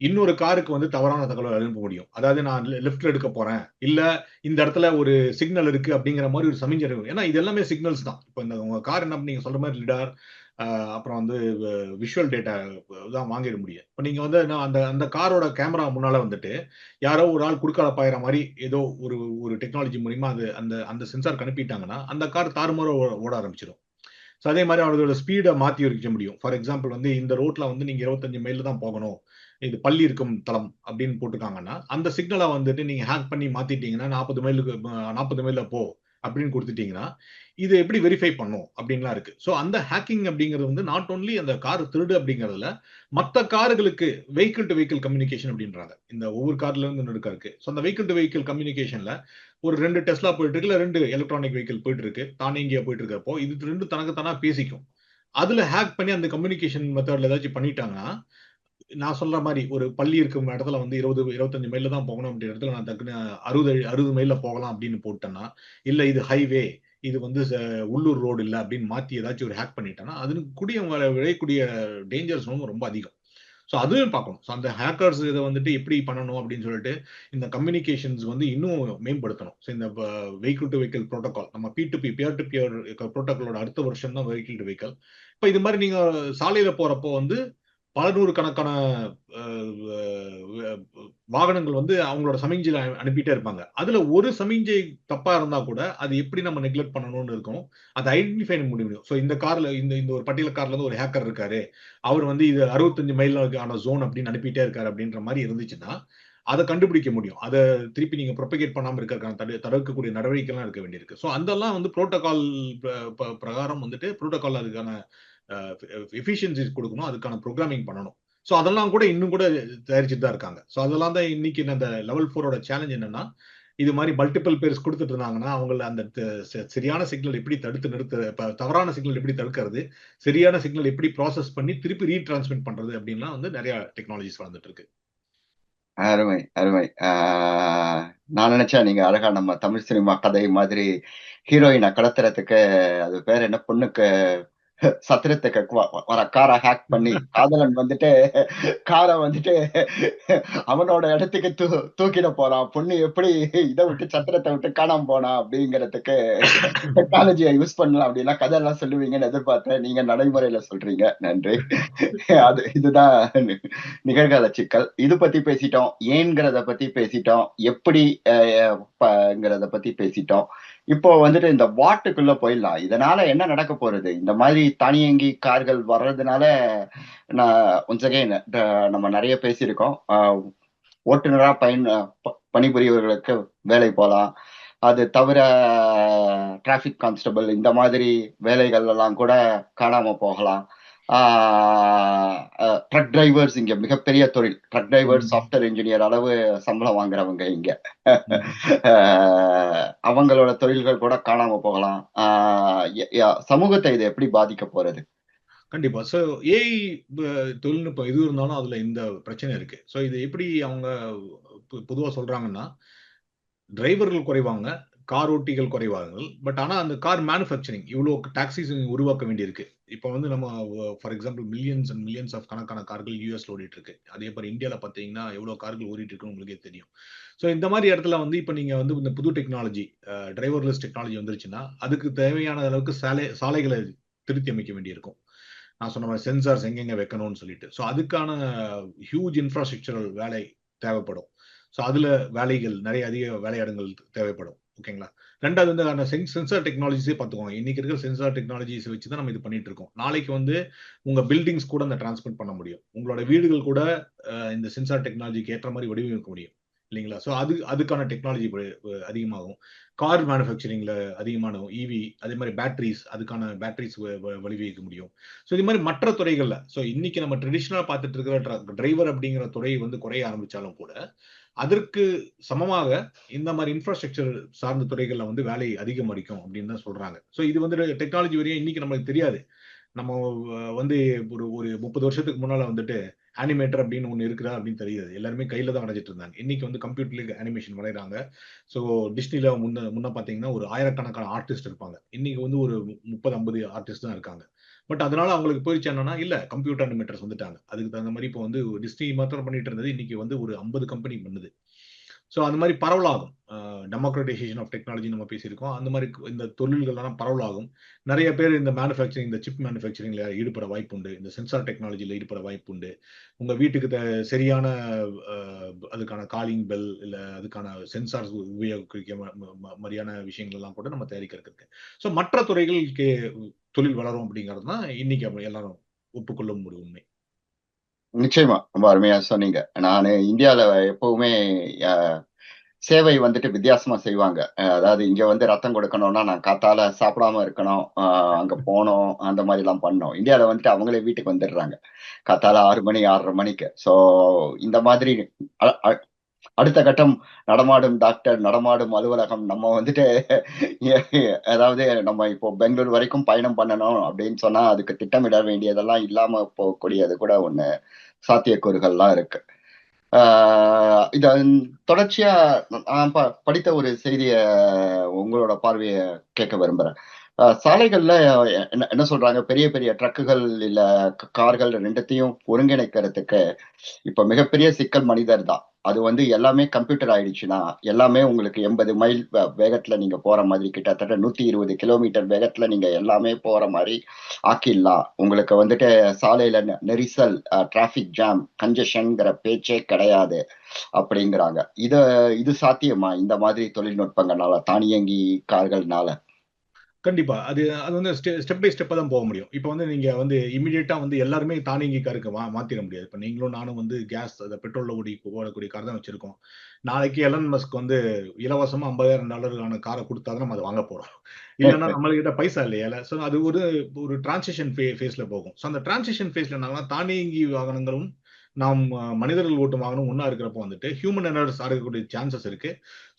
S2: இன்னொரு காருக்கு வந்து தவறான தகவல் அனுப்ப முடியும். அதாவது நான் லெஃப்ட்ல எடுக்க போறேன். இல்ல இந்த இடத்துல ஒரு சிக்னல் இருக்கு அப்படிங்கிற மாதிரி ஒரு சமிஞ்சர் ஏன்னா இது எல்லாமே சிக்னல்ஸ் தான். இப்போ இந்த உங்க கார் என்ன நீங்க சொல்ற மாதிரி லிடார் அப்புறம் வந்து விஷுவல் டேட்டா தான் வாங்கிட முடியும். இப்போ நீங்கள் வந்து அந்த அந்த காரோட கேமரா முன்னால் வந்துட்டு யாரோ ஒரு ஆள் குறுக்கால பாயிற மாதிரி ஏதோ ஒரு ஒரு டெக்னாலஜி மூலிமா அது அந்த அந்த சென்சார் அனுப்பிட்டாங்கன்னா அந்த கார் தாறுமாற ஓட ஆரம்பிச்சிடும். ஸோ அதே மாதிரி அவரோட ஸ்பீடை மாற்றி வைக்க முடியும். ஃபார் எக்ஸாம்பிள் வந்து இந்த ரோட்டில் வந்து நீங்கள் இருபத்தஞ்சு மைல் தான் போகணும். இது பள்ளி இருக்கும் தளம் அப்படின்னு போட்டிருக்காங்கன்னா அந்த சிக்னலை வந்துட்டு நீங்கள் ஹேக் பண்ணி மாற்றிட்டீங்கன்னா நாற்பது மைலுக்கு நாற்பது மைலில் போ. அப்படின்னு கொடுத்துட்டீங்கன்னா இது எப்படி வெரிஃபை பண்ணும்? அப்படின்லாம் இருக்கு. ஸோ அந்த ஹேக்கிங் அப்படிங்கிறது வந்து நாட் ஓன்லி அந்த கார் திருடு அப்படிங்கிறதுல மற்ற கார்களுக்கு வெஹிக்கிள் டு வெஹிக்கிள் கம்யூனிகேஷன் அப்படின்றாங்க. இந்த ஒவ்வொரு கார்ல இருந்து ஒன்று இருக்கு ஸோ அந்த வெஹிக்கிள் டு வெஹிக்கிள் கம்யூனிகேஷன்ல ஒரு ரெண்டு டெஸ்லா போயிட்டு இருக்கு ரெண்டு எலக்ட்ரானிக் வெஹிக்கிள் போயிட்டு இருக்கு. தானியங்கியா போயிட்டு இருக்கப்போ இது ரெண்டு தனக்கு தானா பேசிக்கும். அதுல ஹேக் பண்ணி அந்த கம்யூனிகேஷன் மெத்தட்ல ஏதாச்சும் பண்ணிட்டாங்கன்னா நான் சொல்ற மாதிரி ஒரு பள்ளி இருக்கும் இடத்துல வந்து இருபது இருபத்தஞ்சு மைல தான் போகணும் அப்படின்ற இடத்துல நான் டக்குன்னு அறுபது அறுபது மைல போகலாம் அப்படின்னு போட்டேன்னா இல்ல இது ஹைவே இது வந்து ச- உள்ளூர் ரோடு இல்லை அப்படின்னு மாத்தி ஏதாச்சும் ஒரு ஹேக் பண்ணிட்டேன்னா அதுக்கு கூடிய வர- விளையக்கூடிய டேஞ்சர்ஸ் ரொம்ப அதிகம். ஸோ அதுவும் பார்க்கணும். ஸோ அந்த ஹேக்கர்ஸ் இதை வந்துட்டு எப்படி பண்ணணும் அப்படின்னு சொல்லிட்டு இந்த கம்யூனிகேஷன்ஸ் வந்து இன்னும் மேம்படுத்தணும். ஸோ இந்த வெஹிக்கிள் டு வெஹிக்கிள் ப்ரோட்டோகால் நம்ம P to P peer to peer ப்ரோட்டோகாலோட அடுத்த வருஷம் தான் வெஹிக்கிள் டு வெஹிக்கிள் இப்போ இது மாதிரி நீங்கள் சாலையில் போகிறப்போ வந்து பல நூறு கணக்கான வாகனங்கள் வந்து அவங்களோட சமிஞ்சையில அனுப்பிட்டே இருப்பாங்க. அதுல ஒரு சமிஞ்சை தப்பா இருந்தா கூட அது எப்படி நம்ம நெக்லெக்ட் பண்ணணும்னு இருக்கும் அதை ஐடென்டிஃபை பண்ண முடியும். ஸோ இந்த கார்ல இந்த இந்த ஒரு பட்டியல கார்ல இருந்து ஒரு ஹேக்கர் இருக்காரு. அவர் வந்து இது அறுபத்தஞ்சு மைலுக்கான ஜோன் அப்படின்னு அனுப்பிட்டே இருக்காரு அப்படின்ற மாதிரி இருந்துச்சுன்னா அதை கண்டுபிடிக்க முடியும். அதை திருப்பி நீங்க ப்ரொபகேட் பண்ணாமல் இருக்கிறதுக்கான தடு தடுக்கக்கூடிய நடவடிக்கைலாம் இருக்க வேண்டியிருக்கு. ஸோ அதெல்லாம் வந்து புரோட்டோகால் பிரகாரம் வந்துட்டு புரோட்டோகால் அதுக்கான எஃபிஷியன்சிஸ் கொடுக்கணும் அதுக்கான ப்ரோக்ராமிங் பண்ணணும். ஸோ அதெல்லாம் கூட இன்னும் கூட தயாரிச்சுட்டு தான் இருக்காங்க. ஸோ அதெல்லாம் தான் இன்னைக்கு அந்த லெவல் ஃபோரோட சேலஞ்ச் என்னன்னா இது மாதிரி மல்டிபிள் பேர்ஸ் கொடுத்துட்டு இருந்தாங்கன்னா அவங்கள அந்த ச- சரியான சிக்னல் எப்படி தடுத்து நிறுத்த தவறான சிக்னல் எப்படி தடுக்கிறது சரியான சிக்னல் எப்படி ப்ராசஸ் பண்ணி திருப்பி ரீட்ரான்ஸ்மிட் பண்றது அப்படின்லாம் வந்து நிறைய டெக்னாலஜிஸ் வளர்ந்துட்டு இருக்கு.
S1: அருமை அருமை. நான் நினைச்சேன் நீங்க அழகா நம்ம தமிழ் சினிமா கதை மாதிரி ஹீரோயினை கடத்துறதுக்கு அது பேர் என்ன பொண்ணுக்கு சத்திரத்தை வர காரை ஹேக் பண்ணி காதலன் வந்துட்டு காரை வந்துட்டு அவனோட இடத்துக்கு தூ தூக்கிட போறான். பொண்ணு எப்படி இதை விட்டு சத்திரத்தை விட்டு காணாம போனா அப்படிங்கறதுக்கு டெக்னாலஜியை யூஸ் பண்ணலாம் அப்படின்னா கதையெல்லாம் சொல்லுவீங்கன்னு எதிர்பார்த்தேன். நீங்க நடைமுறையில சொல்றீங்க. நன்றி. அது இதுதான் நிகழ்கால சிக்கல். இது பத்தி பேசிட்டோம். ஏன்கிறத பத்தி பேசிட்டோம். எப்படி பத்தி பேசிட்டோம். இப்போ வந்துட்டு இந்த வாட்டுக்குள்ள போயிடலாம். இதனால என்ன நடக்க போறது? இந்த மாதிரி தானியங்கி கார்கள் வர்றதுனால நான் ஒன்ஸ் அகைன் நம்ம நிறைய பேசியிருக்கோம். ஆஹ், ஓட்டுநரா பயன் ப- பணிபுரியவர்களுக்கு வேலை போலாம். அது தவிர டிராஃபிக் கான்ஸ்டபிள் இந்த மாதிரி வேலைகள் எல்லாம் கூட காணாம போகலாம். ட்ரக் டிரைவர்ஸ் இங்க மிகப்பெரிய தொழில். Drug driver. சாஃப்ட்வேர் இன்ஜினியர் அளவு சம்பளம் வாங்குறவங்க இங்க. அவங்களோட தொழில்கள் கூட காணாம போகலாம். சமூகத்தை இது எப்படி பாதிக்க போறது?
S2: கண்டிப்பா. ஸோ ஏஐ தொழில்நுட்பம் எது இருந்தாலும் அதுல இந்த பிரச்சனை இருக்கு. ஸோ இது எப்படி அவங்க பொதுவா சொல்றாங்கன்னா டிரைவர்கள் குறைவாங்க கார் ஓட்டிகள் குறைவார்கள் பட் ஆனால் அந்த கார் மேனுஃபேக்சரிங் இவ்வளோ டாக்ஸிஸ் உருவாக்க வேண்டியிருக்கு. இப்போ வந்து நம்ம for example millions and millions of கணக்கான கார்கள் யூஎஸ்ல ஓடிட்டு இருக்கு அதே மாதிரி இந்தியாவில் பார்த்தீங்கன்னா எவ்வளோ கார்கள் ஓடிட்டு இருக்குன்னு உங்களுக்கே தெரியும். ஸோ இந்த மாதிரி இடத்துல வந்து இப்போ நீங்கள் வந்து இந்த புது டெக்னாலஜி டிரைவர்லெஸ் டெக்னாலஜி வந்துருச்சுன்னா அதுக்கு தேவையான அளவுக்கு சாலை சாலைகளை திருத்தி அமைக்க வேண்டியிருக்கும். நான் சொன்ன மாதிரி சென்சார்ஸ் எங்கெங்கே வைக்கணும்னு சொல்லிட்டு. ஸோ அதுக்கான ஹியூஜ் இன்ஃப்ராஸ்ட்ரக்சரல் வேலை தேவைப்படும். ஸோ அதில் வேலைகள் நிறைய அதிக வேலையாடுங்கள் தேவைப்படும். ஓகேங்களா? ரெண்டாவது வந்து அந்த சென்சார் டெக்னாலஜிஸே பார்த்துக்கோங்க. இன்னைக்கு இருக்கிற சென்சார் டெக்னாலஜிஸ் வச்சு தான் நம்ம இது பண்ணிட்டு இருக்கோம் நாளைக்கு வந்து உங்க பில்டிங்ஸ் கூட அந்த டிரான்ஸ்மிட் பண்ண முடியும். உங்களோட வீடுகள் கூட இந்த சென்சார் டெக்னாலஜிக்கு ஏற்ற மாதிரி வடிவமைக்க முடியும். இல்லைங்களா? ஸோ அது அதுக்கான டெக்னாலஜி அதிகமாகும். கார் மேனுஃபேக்சரிங்ல அதிகமானவும் இவி அதே மாதிரி பேட்டரிஸ் அதுக்கான பேட்டரிஸ் வழிவகுக்க முடியும். ஸோ இது மாதிரி மற்ற துறைகளில் ஸோ இன்னைக்கு நம்ம ட்ரெடிஷ்னலாக பார்த்துட்டு இருக்கிற டிரைவர் அப்படிங்கிற துறை வந்து குறைய ஆரம்பித்தாலும் கூட அதற்கு சமமாக இந்த மாதிரி இன்ஃப்ராஸ்ட்ரக்சர் சார்ந்த துறைகளில் வந்து வேலை அதிகமடிக்கும் அப்படின்னு தான் சொல்றாங்க. ஸோ இது வந்து டெக்னாலஜி வரையும் இன்னைக்கு நம்மளுக்கு தெரியாது. நம்ம வந்து ஒரு ஒரு முப்பது வருஷத்துக்கு முன்னால வந்துட்டு அனிமேட்டர் அப்படின்னு ஒன்று இருக்குதா அப்படின்னு தெரியாது. எல்லாருமே கையில் தான் வரைஞ்சிட்டு இருந்தாங்க. இன்னைக்கு வந்து கம்ப்யூட்டர்ல அனிமேஷன் வரைகிறாங்க ஸோ டிஸ்னியில் முன்ன முன்ன பார்த்தீங்கன்னா ஒரு ஆயிரக்கணக்கான ஆர்டிஸ்ட் இருப்பாங்க. இன்னைக்கு வந்து ஒரு முப்பது ஐம்பது ஆர்டிஸ்ட் தான் இருக்காங்க. பட் அதனால அவங்களுக்கு போயிடுச்சு என்னன்னா இல்ல கம்ப்யூட்டர் அனிமேட்டர்ஸ் வந்துட்டாங்க. அதுக்கு தகுந்த மாதிரி இப்போ வந்து டிஸ்னி மாத்திரம் பண்ணிட்டு இருந்தது. இன்னைக்கு வந்து ஒரு ஐம்பது கம்பெனி பண்ணுது. ஸோ அந்த மாதிரி பரவலாகும். டெமோக்ரட்டைசேஷன் ஆஃப் டெக்னாலஜி நம்ம பேசியிருக்கோம். அந்த மாதிரி இந்த தொழில்கள்லாம் பரவலாகும். நிறைய பேர் இந்த மேனுஃபேக்சரிங் இந்த சிப் மேனுஃபேக்சரிங்ல ஈடுபட வாய்ப்பு உண்டு இந்த சென்சார் டெக்னாலஜியில் ஈடுபட வாய்ப்பு உண்டு வீட்டுக்கு த சரியான அதுக்கான காலிங் பெல் இல்லை அதுக்கான சென்சார்ஸ் உபயோகிக்க ம- ம- மாதிரியான விஷயங்கள்லாம் கூட நம்ம தயாரிக்கிறதுக்கு. இருக்கு ஸோ மற்ற துறைகளுக்கு தொழில் வளரும் அப்படிங்கிறது தான் இன்னைக்கு எல்லாரும் ஒப்புக்கொள்ள முடியும் உண்மை.
S1: நிச்சயமா ரொம்ப அருமையா சொன்னீங்க. நான் இந்தியால எப்பவுமே சேவை வந்துட்டு வித்தியாசமா செய்வாங்க. அதாவது இங்க வந்து ரத்தம் கொடுக்கணும்னா நான் காத்தால சாப்பிடாம இருக்கணும் அஹ், அங்க போனோம் அந்த மாதிரி எல்லாம் பண்ணோம். இந்தியால வந்துட்டு அவங்களே வீட்டுக்கு வந்துடுறாங்க. காத்தால ஆறு மணி ஆறரை மணிக்கு. சோ இந்த மாதிரி அ- அடுத்த கட்டம் நடமாடும் டாக்டர் நடமாடும் அலுவலகம் நம்ம வந்துட்டு அதாவது நம்ம இப்போ பெங்களூர் வரைக்கும் பயணம் பண்ணணும் அப்படின்னு சொன்னா அதுக்கு திட்டமிட வேண்டியதெல்லாம் இல்லாம போகக்கூடியது கூட ஒண்ணு. சாத்தியக்கூறுகள்லாம் இருக்கு. ஆஹ் இத தொடர்ச்சியா நான் ப- படித்த ஒரு செய்திய உங்களோட பார்வையை கேட்க விரும்புறேன். சாலைகள்ல என்ன என்ன சொல்றாங்க? பெரிய பெரிய ட்ரக்குகள் இல்ல கார்கள் ரெண்டுத்தையும் ஒருங்கிணைக்கிறதுக்கு இப்ப மிகப்பெரிய சிக்கல் மனிதர் தான். அது வந்து எல்லாமே கம்ப்யூட்டர் ஆயிடுச்சுன்னா எல்லாமே உங்களுக்கு எண்பது மைல் வேகத்துல நீங்க போற மாதிரி கிட்டத்தட்ட நூத்தி இருபது கிலோமீட்டர் வேகத்துல நீங்க எல்லாமே போற மாதிரி ஆக்கிடலாம். உங்களுக்கு வந்துட்டு சாலையில நெ- நெரிசல் டிராபிக் ஜாம் கன்ஜெஷன்ங்கிற பேச்சே கிடையாது அப்படிங்கிறாங்க. இத இது சாத்தியமா? இந்த மாதிரி தொழில்நுட்பங்கள்னால தானியங்கி கார்கள்னால.
S2: கண்டிப்பா. அது அது வந்து ஸ்டெப் பை ஸ்டெப்பா தான் போக முடியும். இப்போ வந்து நீங்க வந்து இமிடியேட்டா வந்து எல்லாருமே தானியங்கி காருக்கு மா மாத்திர முடியாது. இப்போ நீங்களும் நானும் வந்து கேஸ் அதை பெட்ரோல்ல ஓடி ஓடக்கூடிய கார் தான் வச்சிருக்கோம். நாளைக்கு எலன் மஸ்க் வந்து இலவசமா ஐம்பதாயிரம் டாலருக்கான காரை கொடுத்தா தான் நம்ம அதை வாங்க போறோம். இல்லைன்னா நம்மள்கிட்ட பைசா இல்லையால ஸோ அது ஒரு ஒரு டிரான்சிஷன் ஃபே ஃபேஸ்ல போகும். ஸோ அந்த டிரான்சிஷன் ஃபேஸ்ல என்னன்னா தானியங்கி வாகனங்களும் நாம் மனிதர்கள் ஓட்டும் வாகனம் ஒன்றா இருக்கிறப்போ வந்துட்டு ஹியூமன் எரர்ஸ் இருக்கக்கூடிய சான்சஸ் இருக்கு.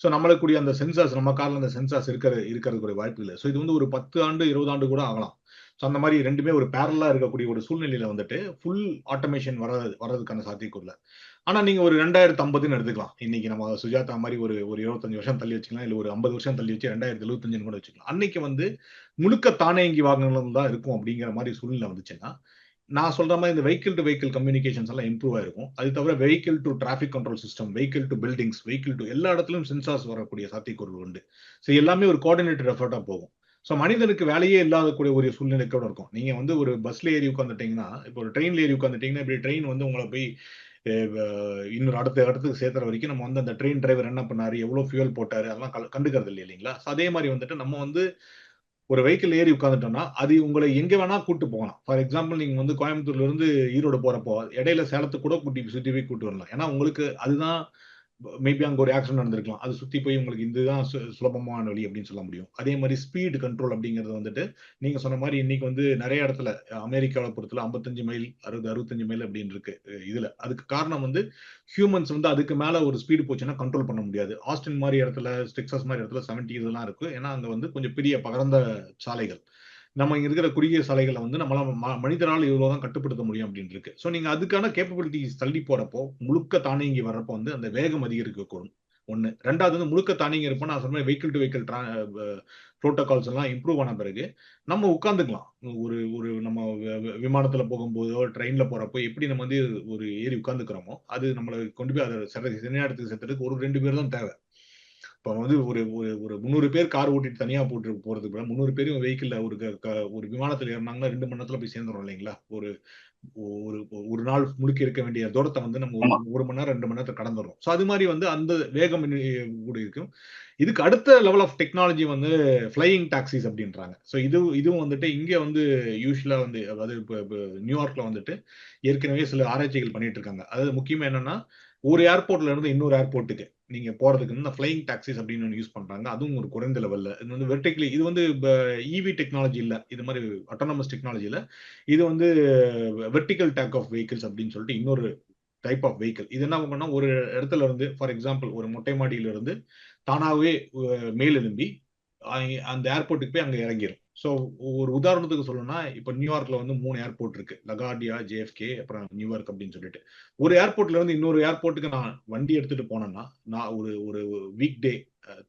S2: ஸோ நம்மளுக்குரிய அந்த சென்சார்ஸ் நம்ம காரில் அந்த சென்சார்ஸ் இருக்கிற இருக்கிறதுக்குரிய வாய்ப்பு இல்லை. ஸோ இது வந்து ஒரு பத்து ஆண்டு இருபது ஆண்டு கூட ஆகலாம். ஸோ அந்த மாதிரி ரெண்டுமே ஒரு பேரலாக இருக்கக்கூடிய ஒரு சூழ்நிலையில வந்துட்டு ஃபுல் ஆட்டோமேஷன் வர்றது வர்றதுக்கான சாத்தியக்குள்ள இல்லை. நீங்கள் ஒரு ரெண்டாயிரத்து ஐம்பதுன்னு எடுத்துக்கலாம். இன்னைக்கு நம்ம சுஜாதா மாதிரி ஒரு ஒரு இருபத்தஞ்சு வருஷம் தள்ளி வச்சுக்கலாம். இல்லை ஒரு ஐம்பது வருஷம் தள்ளி வச்சு ரெண்டாயிரத்தி எழுபத்தஞ்சுன்னு கூட வச்சுக்கலாம். அன்னைக்கு வந்து முழுக்க தானியங்கி வாகனங்களும் தான் இருக்கும் அப்படிங்கிற மாதிரி சூழ்நிலை வந்துச்சுன்னா நான் சொல்ற மாதிரி இந்த வெஹிக்கிள் டு வெஹிக்கிள் கம்யூனிகேஷன்ஸ் எல்லாம் இம்ப்ரூவ் ஆயிருக்கும். அது தவிர vehicle to traffic control system vehicle to buildings vehicle to எல்லா இடத்துலயும் சென்சார்ஸ் வரக்கூடிய சாத்தியக்கூறு உண்டு. ஸோ எல்லாமே ஒரு கோஆர்டினேட்டட் எஃபர்ட்டா போகும். ஸோ மனிதனுக்கு வேலையே இல்லாத கூடிய ஒரு கூட இருக்கும். நீங்க வந்து ஒரு பஸ்ல ஏறி உட்காந்துட்டீங்கன்னா இப்போ ஒரு ட்ரெயின்ல ஏறி உட்காந்துட்டீங்கன்னா இப்படி ட்ரெயின் வந்து உங்களை போய் இன்னொரு அடுத்த இடத்துக்கு சேர்த்துற வரைக்கும் நம்ம வந்து அந்த ட்ரெயின் டிரைவர் என்ன பண்ணாரு எவ்வளவு ஃபியூல் போட்டாரு அதெல்லாம் கண்டுக்கிறது இல்லை இல்லைங்களா? அதே மாதிரி வந்துட்டு நம்ம வந்து ஒரு வெஹிக்கிள் ஏறி உட்காந்துட்டோம்னா அது உங்களை எங்க வேணா கூட்டு போகலாம். ஃபார் எக்ஸாம்பிள் நீங்க வந்து கோயம்புத்தூர்ல இருந்து ஈரோடு போறப்போ இடையில சேலத்துக்கு கூட கூட்டி சுத்தி போய் கூட்டு வரலாம். ஏன்னா உங்களுக்கு அதுதான் மேபி அங்க ஒரு ஆக்சிடென்ட் நடந்திருக்கலாம். அது சுத்தி போய் உங்களுக்கு இதுதான் சு- சுலபமான வழி அப்படின்னு சொல்ல முடியும். அதே மாதிரி ஸ்பீடு கண்ட்ரோல் அப்படிங்கிறது வந்துட்டு நீங்க சொன்ன மாதிரி இன்னைக்கு வந்து நிறைய இடத்துல அமெரிக்காவை பொறுத்தல 55 மைல் அறுபது அறுபத்தஞ்சு மைல் அப்படின்னு இருக்கு இதில் இதுல. அதுக்கு காரணம் வந்து ஹியூமன்ஸ் வந்து அதுக்கு மேல ஒரு ஸ்பீடு போச்சுன்னா கண்ட்ரோல் பண்ண முடியாது. ஆஸ்டின் மாதிரி இடத்துல டெக்சாஸ் மாதிரி இடத்துல 70 இதெல்லாம் இருக்கு. ஏன்னா அங்க வந்து கொஞ்சம் பெரிய பகர்ந்த சாலைகள். நம்ம இருக்கிற குறுகிய சாலைகளை வந்து நம்மளால் ம- இவ்வளோ தான் கட்டுப்படுத்த முடியும் அப்படின்னு இருக்கு ஸோ நீங்கள் அதுக்கான கேப்பபிலிட்டிஸ் தள்ளி போறப்போ முழுக்க தானியங்கி வர்றப்போ வந்து அந்த வேகம் அதிகரிக்கக்கூடும். ஒன்று ரெண்டாவது வந்து முழுக்க தானியங்கி இருப்போம் நான் சொன்ன வெஹிக்கிள் டு வெஹிக்கிள் ட்ரா ப்ரோட்டோகால்ஸ் எல்லாம் இம்ப்ரூவ் ஆன பிறகு நம்ம உட்காந்துக்கலாம் ஒரு ஒரு நம்ம விமானத்தில் போகும்போதோ ட்ரெயினில் போகிறப்போ எப்படி நம்ம வந்து ஒரு ஏறி உட்காந்துக்கிறோமோ அது நம்மளை கொண்டு போய் அதை சில சின்ன இடத்துக்கு சேர்த்துறதுக்கு ஒரு ரெண்டு பேர் தான் தேவை. இப்போ வந்து ஒரு ஒரு ஒரு முந்நூறு பேர் கார் ஓட்டிட்டு தனியா போட்டு போறதுக்கு கூட முந்நூறு பேரும் வெஹிக்கிள்ல ஒரு ஒரு விமானத்துல ஏறினாங்கன்னா ரெண்டு மணி நேரத்துல போய் சேர்ந்துரும் இல்லைங்களா? ஒரு ஒரு ஒரு நாள் முழுக்க இருக்க வேண்டிய தூரத்தை வந்து நம்ம ஒரு. ஒரு மணி நேரம் ரெண்டு மணி நேரத்தை கடந்துடுறோம் ஸோ அது மாதிரி வந்து அந்த வேகம் கூட இருக்கும். இதுக்கு அடுத்த லெவல் ஆஃப் டெக்னாலஜி வந்து ஃப்ளையிங் டாக்ஸிஸ் அப்படின்றாங்க. ஸோ இது இதுவும் வந்துட்டு இங்கே வந்து யூஸ்வலாக வந்து அதாவது இப்போ நியூயார்க்ல வந்துட்டு ஏற்கனவே சில ஆராய்ச்சிகள் பண்ணிட்டு இருக்காங்க. அதாவது முக்கியமா என்னன்னா ஒரு ஏர்போர்ட்ல இருந்து இன்னொரு ஏர்போர்ட்டுக்கு நீங்க போறதுக்கு இந்த ஃப்ளையிங் டாக்ஸிஸ் அப்படின்னு ஒன்று யூஸ் பண்றாங்க. அதுவும் ஒரு குறைந்த லெவல்ல இது வந்து வெர்டிகலி இது வந்து இவி டெக்னாலஜி இல்ல இது மாதிரி அட்டானமஸ் டெக்னாலஜி இல்ல இது வந்து வெர்டிக்கல் டேக் ஆஃப் வெஹிக்கிள்ஸ் அப்படின்னு சொல்லிட்டு இன்னொரு டைப் ஆஃப் வெஹிக்கிள் இது என்ன பண்ணா ஒரு இடத்துல இருந்து ஃபார் எக்ஸாம்பிள் ஒரு மொட்டை மாடியில இருந்து தானாகவே மேல் எழும்பி அந்த ஏர்போர்ட்டுக்கு போய் அங்க இறங்கிரும். ஸோ ஒரு உதாரணத்துக்கு சொல்லணும்னா இப்போ நியூயார்க்ல வந்து மூணு ஏர்போர்ட் இருக்கு. லகார்டியா ஜேஎஃப்கே அப்புறம் நியூயார்க் அப்படின்னு சொல்லிட்டு. ஒரு ஏர்போர்ட்ல இருந்து இன்னொரு ஏர்போர்ட்டுக்கு நான் வண்டி எடுத்துட்டு போனேன்னா நான் ஒரு ஒரு வீக் டே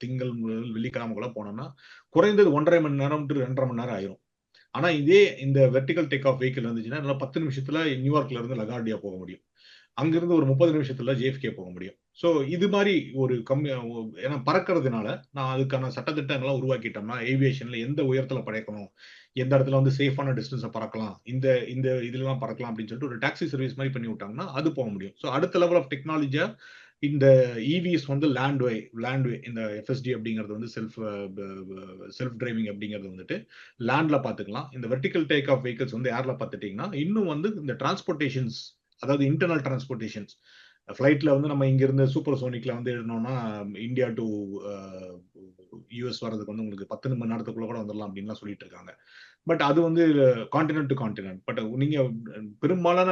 S2: திங்கள் முதல் வெள்ளிக்கிழமைக்குள்ள போனேன்னா குறைந்தது ஒன்றரை மணி நேரம் டு ரெண்டரை மணி நேரம் ஆயிரும். ஆனா இதே இந்த வெர்டிகல் டேக் ஆஃப் வெஹிக்கிள் இருந்துச்சுன்னா நல்லா பத்து நிமிஷத்துல நியூயார்க்ல இருந்து லகார்டியா போக முடியும். அங்கிருந்து ஒரு முப்பது நிமிஷத்துல ஜேஎஃப்கே போக முடியும். ஸோ இது மாதிரி ஒரு கம்மி ஏன்னா பறக்கிறதுனால நான் அதுக்கான சட்டத்திட்டங்கள்லாம் உருவாக்கிட்டோம்னா ஏவியேஷன்ல எந்த உயரத்துல பறக்கணும் எந்த இடத்துல வந்து சேஃபான டிஸ்டன்ஸை பறக்கலாம் இந்த இந்த இதுலலாம் பறக்கலாம் அப்படின்னு சொல்லிட்டு ஒரு டாக்ஸி சர்வீஸ் மாதிரி பண்ணி விட்டாங்கன்னா அது போக முடியும். ஸோ அடுத்த லெவல் ஆஃப் டெக்னாலஜியா இந்த e இவிஸ் வந்து லேண்ட்வே லேண்ட்வே இந்த எஃப்எஸ்டி அப்படிங்கிறது வந்து செல்ஃப் செல்ஃப் டிரைவிங் அப்படிங்கிறது வந்துட்டு லேண்ட்ல பாத்துக்கலாம். இந்த வெர்டிக்கல் டேக் ஆஃப் வெஹிக்கல்ஸ் வந்து ஏர்ல பார்த்துட்டீங்கன்னா இன்னும் வந்து இந்த டிரான்ஸ்போர்ட்டேஷன்ஸ் அதாவது இன்டர்னல் டிரான்ஸ்போர்ட்டேஷன்ஸ் ஃப்ளைட்டில் வந்து நம்ம இங்கேருந்து சூப்பர் சோனிக்ல வந்து எழுதணும்னா இந்தியா டு யூஎஸ் வர்றதுக்கு வந்து உங்களுக்கு பத்து மணி நேரத்துக்குள்ள கூட வந்துடலாம் அப்படின்லாம் சொல்லிட்டு இருக்காங்க. பட் அது வந்து கான்டினென்ட் டு கான்டினென்ட் பட் நீங்க பெரும்பாலான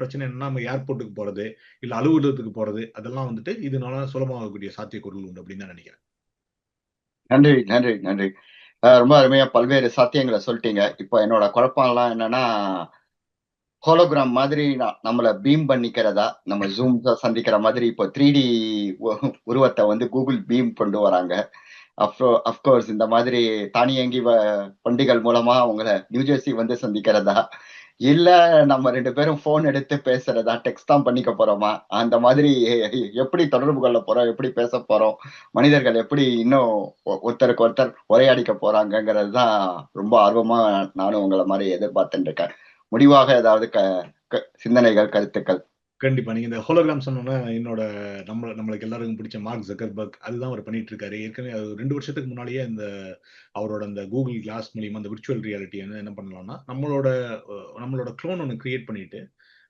S2: பிரச்சனை என்னன்னா நம்ம ஏர்போர்ட்டுக்கு போறது இல்ல அலுவலகத்துக்கு போறது அதெல்லாம் வந்துட்டு இதனால சுலபமாகக்கூடிய சாத்தியக்கூறுகள் உண்டு அப்படின்னு தான் நினைக்கிறேன்.
S1: நன்றி நன்றி நன்றி. ரொம்ப அருமையா பல்வேறு சாத்தியங்களை சொல்லிட்டீங்க. இப்போ என்னோட குழப்பம்லாம் என்னன்னா ஹோலோகிராம் மாதிரி ந- நம்மள பீம் பண்ணிக்கிறதா? நம்ம ஜூம் சந்திக்கிற மாதிரி இப்போ த்ரீ டி உருவத்தை வந்து கூகுள் பீம் கொண்டு வராங்க. அப்ரோ அப்கோர்ஸ் இந்த மாதிரி தானியங்கி வ- வண்டிகள் மூலமா அவங்கள நியூஜெர்சி வந்து சந்திக்கிறதா? இல்ல நம்ம ரெண்டு பேரும் போன் எடுத்து பேசுறதா? டெக்ஸ்ட் தான் பண்ணிக்க போறோமா? அந்த மாதிரி எப்படி தொடர்பு கொள்ள போறோம்? எப்படி பேச போறோம்? மனிதர்கள் எப்படி இன்னும் ஒருத்தருக்கு ஒருத்தர் உரையாடிக்க போறாங்கிறது தான் ரொம்ப ஆர்வமா நானும் உங்களை மாதிரி எதிர்பார்த்துட்டு இருக்கேன். முடிவாக ஏதாவது க க- சிந்தனைகள் கருத்துக்கள்?
S2: கண்டிப்பா. நீங்க இந்த ஹோலோகிராம் சொன்னோன்னா என்னோட நம்ம நம்மளுக்கு எல்லாருக்கும் பிடிச்ச மார்க் ஜக்கர்பர்க் அதுதான் அவர் பண்ணிட்டு இருக்காரு ஏற்கனவே அது ரெண்டு வருஷத்துக்கு முன்னாடியே இந்த அவரோட அந்த கூகுள் கிளாஸ் மூலியமா அந்த விர்ச்சுவல் ரியாலிட்டி வந்து என்ன பண்ணலாம்னா நம்மளோட நம்மளோட க்ளோன் ஒன்று கிரியேட் பண்ணிட்டு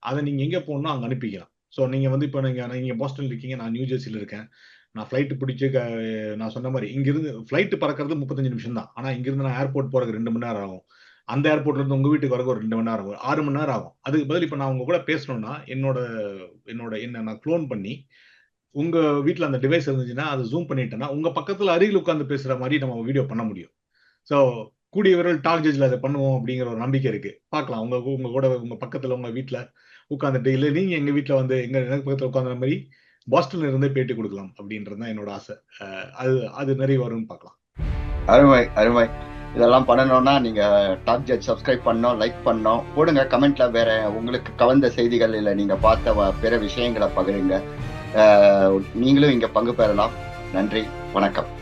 S2: அதை நீங்க எங்க போகணும்னா அங்கே அனுப்பிக்கலாம். ஸோ நீங்க வந்து இப்போ நீங்க நீங்க போஸ்டன்ல இருக்கீங்க நான் நியூ ஜெர்சியில் இருக்கேன். நான் ஃப்ளைட்டு பிடிச்சி க- நான் சொன்ன மாதிரி இங்கிருந்து ஃப்ளைட்டு பறக்கிறது முப்பத்தஞ்சு நிமிஷம் தான் ஆனால் இங்கிருந்து நான் ஏர்போர்ட் போறதுக்கு ரெண்டு மணி நேரம் ஆகும். அந்த ஏர்போர்ட்ல இருந்து உங்க வீட்டுக்கு வரக்கு ஒரு ரெண்டு மணி நேரம் ஆகும். ஆறு மணி நேரம் ஆகும். அதுக்கு பதில் இப்போ நான் உங்க கூட பேசணும்னா என்னோட என்னோட என்ன நான் க்ளோன் பண்ணி உங்க வீட்டில் அந்த டிவைஸ் இருந்துச்சுன்னா அதை ஜூம் பண்ணிட்டேன்னா உங்க பக்கத்துல அருகில் உட்கார்ந்து பேசுற மாதிரி நம்ம வீடியோ பண்ண முடியும். ஸோ கூடிய விரல் டாக் ஜட்ஜில் அதை பண்ணுவோம் அப்படிங்கிற ஒரு நம்பிக்கை இருக்கு. பார்க்கலாம். உங்க உங்க கூட உங்க பக்கத்துல உங்க வீட்டில் உட்காந்துட்டு இல்லை நீங்க எங்க வீட்டில் வந்து எங்க எனக்கு பக்கத்துல உட்காந்துற மாதிரி பாஸ்டன்ல இருந்தே பேட்டி கொடுக்கலாம் அப்படின்றது தான் என்னோட ஆசை. அது அது நிறைய வரும்னு பார்க்கலாம்.
S1: அருமை அருமை. இதெல்லாம் பண்ணணும்னா நீங்க டாப் ஜெட் சப்ஸ்கிரைப் பண்ணோம் லைக் பண்ணோம் போடுங்க கமெண்ட்ல வேற உங்களுக்கு கவர்ந்த செய்திகள் இல்ல நீங்க பார்த்த வ- பிற விஷயங்களை பகிருங்க. நீங்களும் இங்க பங்கு பெறலாம். நன்றி வணக்கம்.